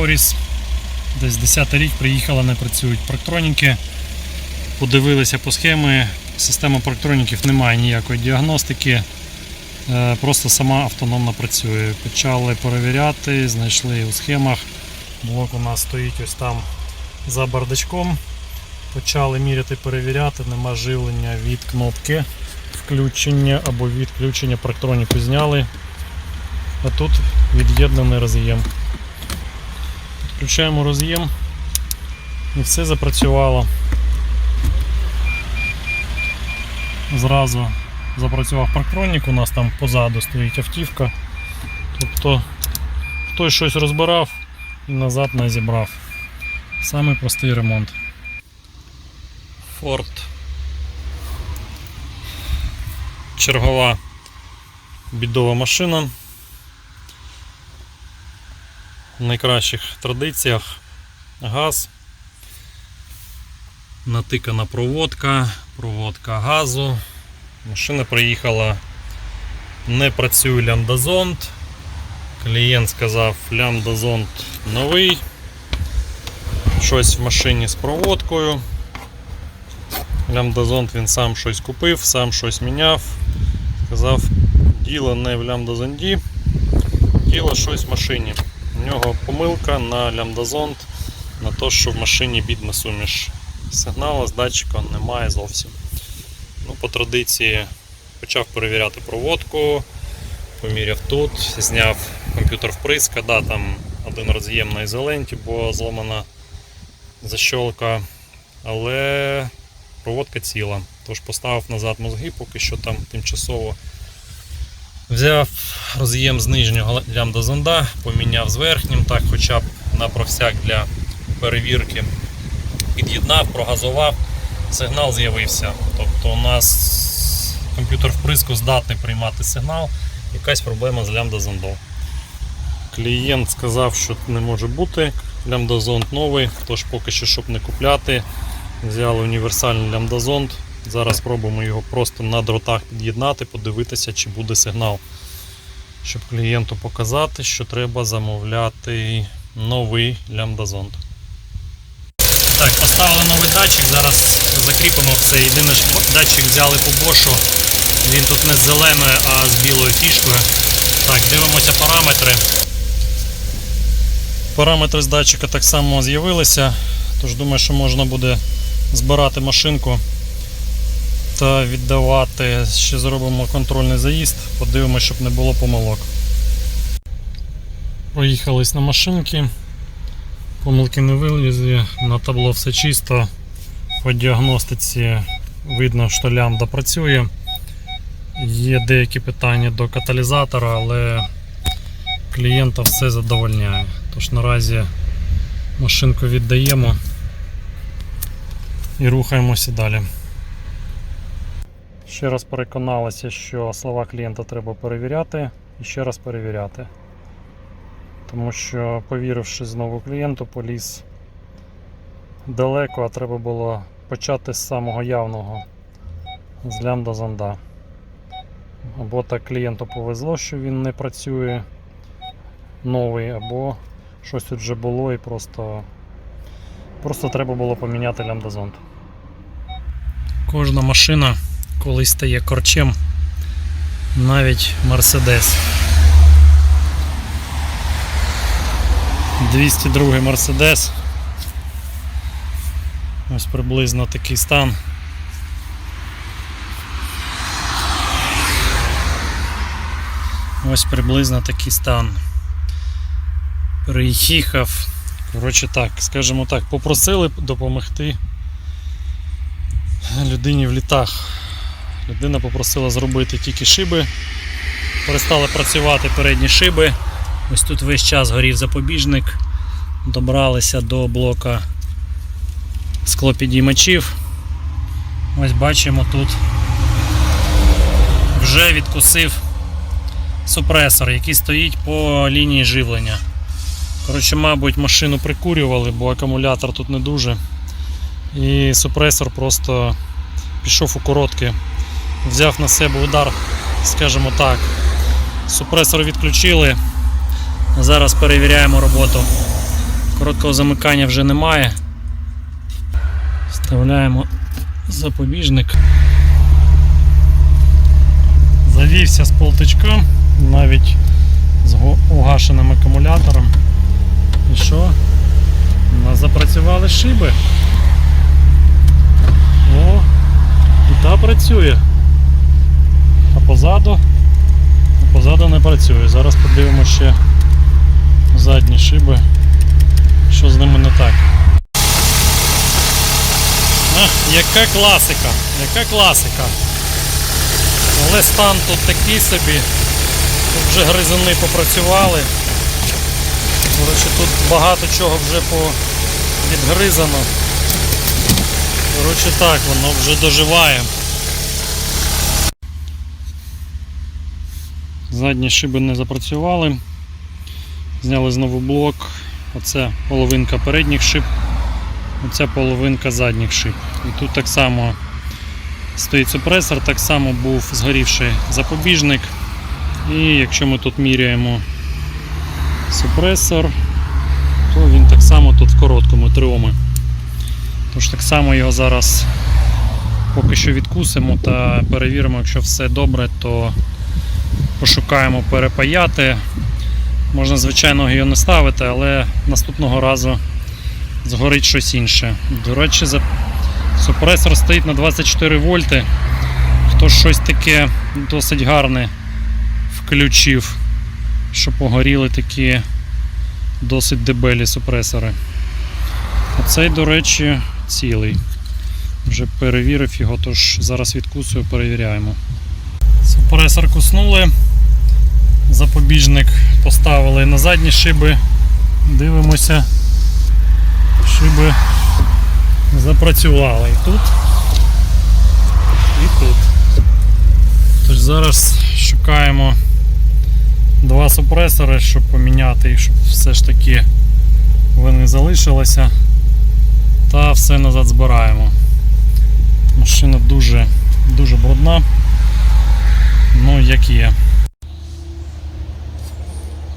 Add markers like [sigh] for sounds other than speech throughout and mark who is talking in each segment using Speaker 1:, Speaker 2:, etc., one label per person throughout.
Speaker 1: Ауріс. Десь 10 рік приїхала, не працюють парктроніки. Подивилися по схемі. Система парктроніків немає ніякої діагностики. Е, Просто сама автономно працює. Почали перевіряти, знайшли у схемах. Блок у нас стоїть ось там за бардачком. Почали міряти, перевіряти, нема живлення від кнопки включення або відключення парктроніку зняли. А тут від'єднаний роз'єм. Включаємо роз'єм і все запрацювало. Зразу запрацював парктронік, у нас там позаду стоїть автівка. Тобто хтось щось розбирав і назад не зібрав. Самий простий ремонт. Ford. Чергова бідова машина. В найкращих традиціях газ. Натикана проводка, проводка газу. Машина приїхала, не працює лямбдазонт. Клієнт сказав, лямбдазонт новий. Щось в машині з проводкою. Лямбдазонт він сам щось купив, сам щось міняв. Сказав, діло не в лямбдазонді, діло щось в машині. У нього помилка на лямбдазонт, на те, що в машині бідна суміш. Сигналу з датчика немає зовсім. Ну, по традиції почав перевіряти проводку, поміряв тут, зняв комп'ютер вприска, да, там один роз'єм на ізоленті, бо зломана защолка, але проводка ціла. Тож поставив назад мозги, поки що там тимчасово. Взяв роз'єм з нижнього лямбда зонда, поміняв з верхнім, так хоча б на провсяк для перевірки. Під'єднав, прогазував, сигнал з'явився. Тобто у нас комп'ютер вприску здатний приймати сигнал, якась проблема з лямбда зондом. Клієнт сказав, що не може бути. Лямбдазонд новий, тож поки що, щоб не купляти, взяли універсальний лямбдазонд. Зараз спробуємо його просто на дротах під'єднати, подивитися, чи буде сигнал. Щоб клієнту показати, що треба замовляти новий лямбдазонд. Так, поставили новий датчик, зараз закріпимо все. Єдине, що датчик взяли по бошу. Він тут не з зеленою, а з білою фішкою. Так, дивимося параметри. Параметри з датчика так само з'явилися, тож думаю, що можна буде збирати машинку та віддавати. Ще зробимо контрольний заїзд, подивимося, щоб не було помилок. Проїхались на машинки, помилки не вилізли, на табло все чисто. По діагностиці видно, що лямбда працює. Є деякі питання до каталізатора, але клієнта все задовольняє. Тож наразі машинку віддаємо і рухаємося далі. Ще раз переконалися, що слова клієнта треба перевіряти і ще раз перевіряти. Тому що, повіривши знову клієнту, поліз далеко, а треба було почати з самого явного з лямбда зонда. Або так клієнту повезло, що він не працює новий, або щось тут вже було і просто, просто треба було поміняти лямбдазонт. Кожна машина колись стає корчем, навіть Мерседес. 202 Мерседес. Ось приблизно такий стан. Ось приблизно такий стан. Приїхав. Коротше так, скажімо так, попросили допомогти людині в літах. Людина попросила зробити тільки шиби. Перестали працювати передні шиби. Ось тут весь час горів запобіжник. Добралися до блока склопідіймачів. Ось бачимо тут вже відкусив супресор, який стоїть по лінії живлення. Коротше, мабуть, машину прикурювали, бо акумулятор тут не дуже. І супресор просто пішов у коротке. Взяв на себе удар, скажімо так. Супресор відключили. Зараз перевіряємо роботу Короткого замикання вже немає. Вставляємо запобіжник. Завівся з полтичка, навіть з угашеним акумулятором. І що? У нас запрацювали шиби. О, і та працює. А позаду, а позаду не працює. Зараз подивимося ще задні шиби, що з ними не так. А, яка класика, яка класика. Але стан тут такий собі. Тут вже гризуни попрацювали. Коротше, тут багато чого вже відгризано. Коротше так, воно вже доживає. Задні шиби не запрацювали. Зняли знову блок. Оце половинка передніх шиб, оця половинка задніх шиб. І тут так само стоїть супресор, так само був згорівший запобіжник. І якщо ми тут міряємо супресор, то він так само тут в короткому тріоми. Тож так само його зараз поки що відкусимо та перевіримо, якщо все добре, то пошукаємо перепаяти. Можна, звичайно, його не ставити, але наступного разу згорить щось інше. До речі, супресор стоїть на 24 вольти. Хто щось таке досить гарне включив, що погоріли такі досить дебелі супресори. Оцей, до речі, цілий. Вже перевірив його, тож зараз відкусую, перевіряємо. Супресор куснули, запобіжник поставили на задні шиби. Дивимося, шиби запрацювали і тут, і тут. Тож зараз шукаємо два супресори, щоб поміняти їх, щоб все ж таки вони залишилися. Та все назад збираємо. Машина дуже, дуже брудна. Ну, як є.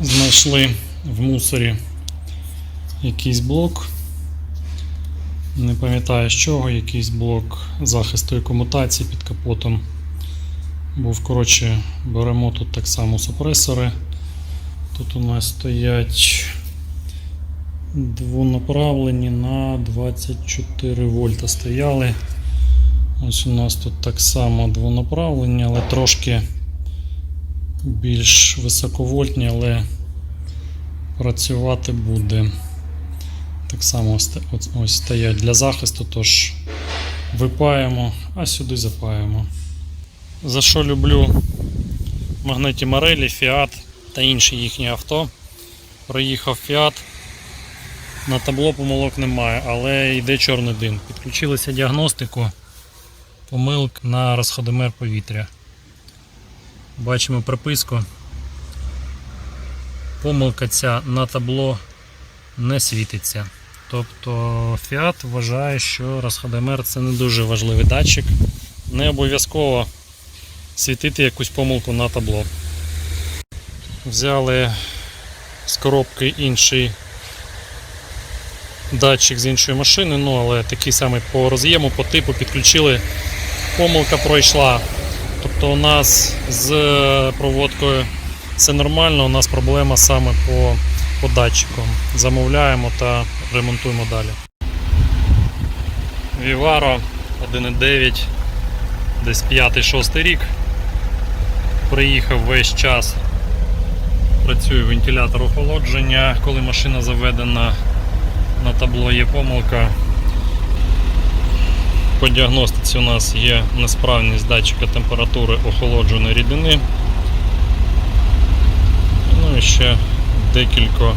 Speaker 1: Знайшли в мусорі якийсь блок. Не пам'ятаю з чого, якийсь блок захисту і комутації під капотом. Був, коротше, беремо тут так само супресори. Тут у нас стоять двонаправлені на 24 вольта стояли. Ось у нас тут так само двонаправлені, але трошки більш високовольтні, але працювати буде. Так само ось- стоять для захисту, тож випаємо, а сюди запаємо. За що люблю Магнеті Марелі, Fiat та інші їхні авто. Проїхав Fiat. На табло помилок немає, але йде чорний дим. Підключилися діагностику помилок на розходомер повітря. Бачимо приписку. Помилка ця на табло не світиться. Тобто Fiat вважає, що розходомер це не дуже важливий датчик. Не обов'язково світити якусь помилку на табло. Взяли з коробки інший датчик з іншої машини, ну але такий самий по роз'єму, по типу підключили. Помилка пройшла. Тобто у нас з проводкою все нормально, у нас проблема саме по, по датчику. Замовляємо та ремонтуємо далі. Vivaro 1.9, десь 5-6 рік. Приїхав весь час. Працює вентилятор охолодження, коли машина заведена на табло є помилка. По діагностиці у нас є несправність датчика температури охолодженої рідини. Ну і ще декілька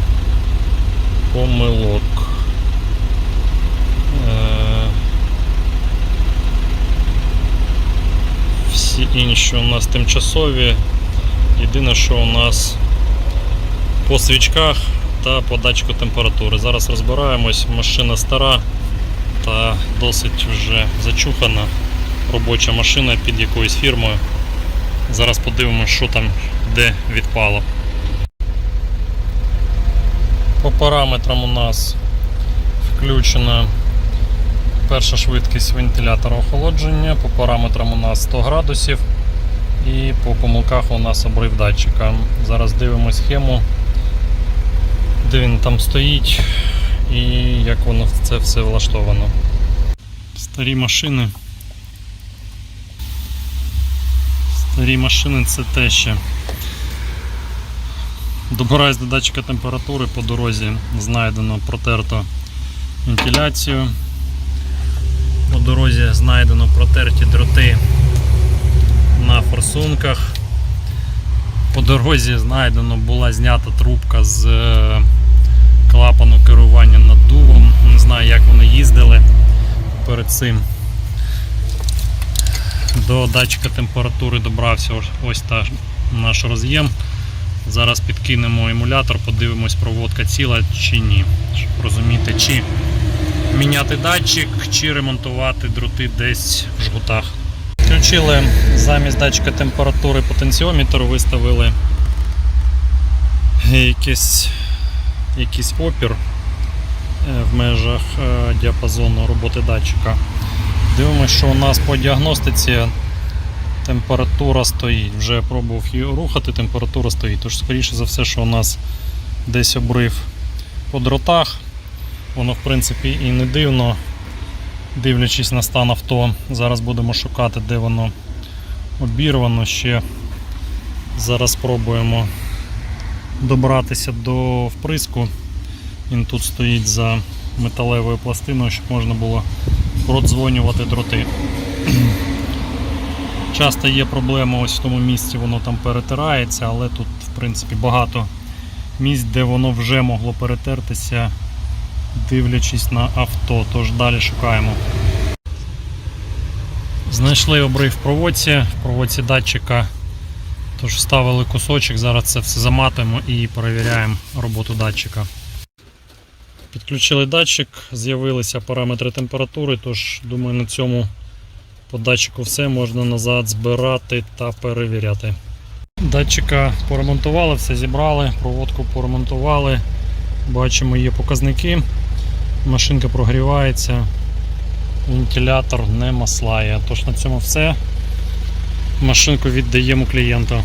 Speaker 1: помилок. Е, Всі інші у нас тимчасові. Єдине, що у нас по свічках та по датчику температури. Зараз розбираємось, машина стара та досить вже зачухана робоча машина під якоюсь фірмою. Зараз подивимося, що там де відпало. По параметрам у нас Включена перша швидкість вентилятора охолодження. По параметрам у нас 100 градусів. І по помилках у нас обрив датчика. Зараз дивимося схему, де він там стоїть і як воно це все влаштовано. Старі машини. Старі машини це те ще. Добираюсь до датчика температури по дорозі, знайдено протерто вентиляцію. По дорозі знайдено протерті дроти на форсунках. По дорозі знайдено була знята трубка з е, клапану керування наддувом. Не знаю, як вони їздили перед цим. До датчика температури добрався ось- та наш роз'єм. Зараз підкинемо емулятор, подивимось, проводка ціла чи ні. Щоб розуміти, чи міняти датчик, чи ремонтувати дроти десь в жгутах. Включили замість датчика температури потенціометр, виставили якийсь, якийсь опір е, в межах е, діапазону роботи датчика. Дивимося, що у нас по діагностиці температура стоїть. Вже пробував її рухати, температура стоїть. Тож, скоріше за все, що у нас десь обрив по дротах. Воно, в принципі, і не дивно, дивлячись на стан авто. Зараз будемо шукати, де воно обірвано ще. Зараз спробуємо добратися до вприску. Він тут стоїть за металевою пластиною, щоб можна було продзвонювати дроти. [clears throat] Часто є проблема ось в тому місці, воно там перетирається, але тут, в принципі, багато місць, де воно вже могло перетертися, дивлячись на авто. Тож далі шукаємо. Знайшли обрив в проводці, в проводці датчика. Тож вставили кусочок, зараз це все заматуємо і перевіряємо роботу датчика. Підключили датчик, з'явилися параметри температури, тож думаю на цьому по датчику все можна назад збирати та перевіряти. Датчика поремонтували, все зібрали, проводку поремонтували. Бачимо є показники. Машинка прогрівається, вентилятор не маслає. Тож на цьому все. Машинку віддаємо клієнту.